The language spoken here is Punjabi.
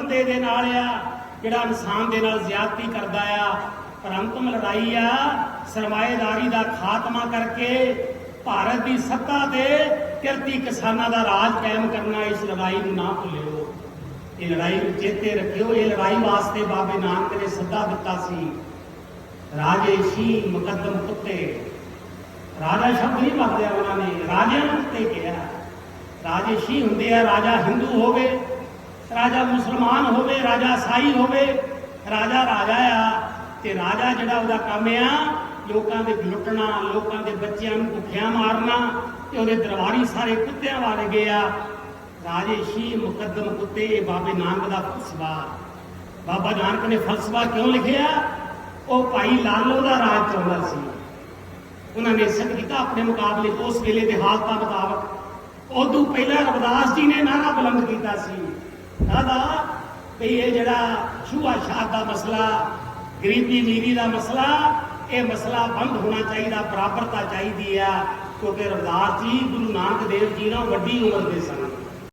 ਬੰਦੇ ਦੇ ਨਾਲ ਆ, ਜਿਹੜਾ ਇਨਸਾਨ ਦੇ ਨਾਲ ਜ਼ਿਆਦਤੀ ਕਰਦਾ ਆ, ਪਰ ਅੰਤਮ ਲੜਾਈ ਆ, ਸਰਮਾਏਦਾਰੀ ਦਾ ਖਾਤਮਾ ਕਰਕੇ ਭਾਰਤ ਦੀ ਸੱਤਾ ਤੇ ਕਿਰਤੀ ਕਿਸਾਨਾਂ ਦਾ ਰਾਜ ਕਾਇਮ ਕਰਨਾ, ਇਸ ਲੜਾਈ ਨੂੰ ਨਾ ਭੁੱਲਿਓ। ਇਹ ਲੜਾਈ ਚੇਤੇ ਰੱਖਿਓ। ਇਹ ਲੜਾਈ ਵਾਸਤੇ ਬਾਬੇ ਨਾਨਕ ਨੇ ਸੱਦਾ ਦਿੱਤਾ ਸੀ, ਰਾਜੇ ਸ਼ੀ ਮੁਕੱਦਮ ਕੁੱਤੇ। ਰਾਜਾ ਸ਼ਬਦ ਨਹੀਂ ਵਰਤਿਆ ਉਹਨਾਂ ਨੇ। ਰਾਜਿਆਂ ਨੂੰ ਕੁੱਤੇ ਕਿਹਾ। ਰਾਜੇ ਸ਼ੀ ਹੁੰਦੇ ਆ, ਰਾਜਾ ਹਿੰਦੂ ਹੋਵੇ ਰਾਜਾ ਮੁਸਲਮਾਨ ਹੋਵੇ, ਰਾਜਾ ਸਾਈ ਹੋਵੇ, ਰਾਜਾ ਰਾਜਾ ਆ ਤੇ ਰਾਜਾ ਜਿਹੜਾ ਉਹਦਾ ਕੰਮ ਆ, ਲੋਕਾਂ ਦੇ ਲੁੱਟਣਾ, ਲੋਕਾਂ ਦੇ ਬੱਚਿਆਂ ਨੂੰ ਭੁੱਖਿਆ ਮਾਰਨਾ ਤੇ ਉਹਦੇ ਦਰਬਾਰੀ ਸਾਰੇ ਕੁੱਤਿਆਂ ਵਾਲੇ ਗਏ ਆ। ਰਾਜੇ ਸ਼ੀ ਮੁਕੱਦਮ ਕੁੱਤੇ ਬਾਬੇ ਨਾਨਕ ਦਾ ਫਲਸਫਾ। ਬਾਬਾ ਨਾਨਕ ਨੇ ਫਲਸਫਾ ਕਿਉਂ ਲਿਖਿਆ? ਉਹ ਭਾਈ ਲਾਲੋ ਦਾ ਰਾਜ ਚਾਹੁੰਦਾ ਸੀ। ਉਹਨਾਂ ਨੇ ਸਿੱਧ ਕੀਤਾ ਆਪਣੇ ਮੁਕਾਬਲੇ ਉਸ ਵੇਲੇ ਦੇ ਹਾਲਤਾਂ ਮੁਤਾਬਕ। ਉਦੋਂ ਪਹਿਲਾਂ ਰਵਿਦਾਸ ਜੀ ਨੇ ਨਾਰਾ ਬੁਲੰਦ ਕੀਤਾ ਸੀ। ਦਾਦਾ, ਵੀ ਇਹ ਜਿਹੜਾ ਛੂਆ ਛਾਤ ਦਾ ਮਸਲਾ, ਗਰੀਬੀ ਨੀਵੀ ਦਾ ਮਸਲਾ, ਇਹ ਮਸਲਾ ਬੰਦ ਹੋਣਾ ਚਾਹੀਦਾ ਬਰਾਬਰਤਾ ਚਾਹੀਦੀ ਆ, ਕਿਉਂਕਿ ਰਵਿਦਾਸ ਜੀ, ਗੁਰੂ ਨਾਨਕ ਦੇਵ ਜੀ ਨਾਲ ਵੱਡੀ ਉਮਰ ਦੇ ਸਨ।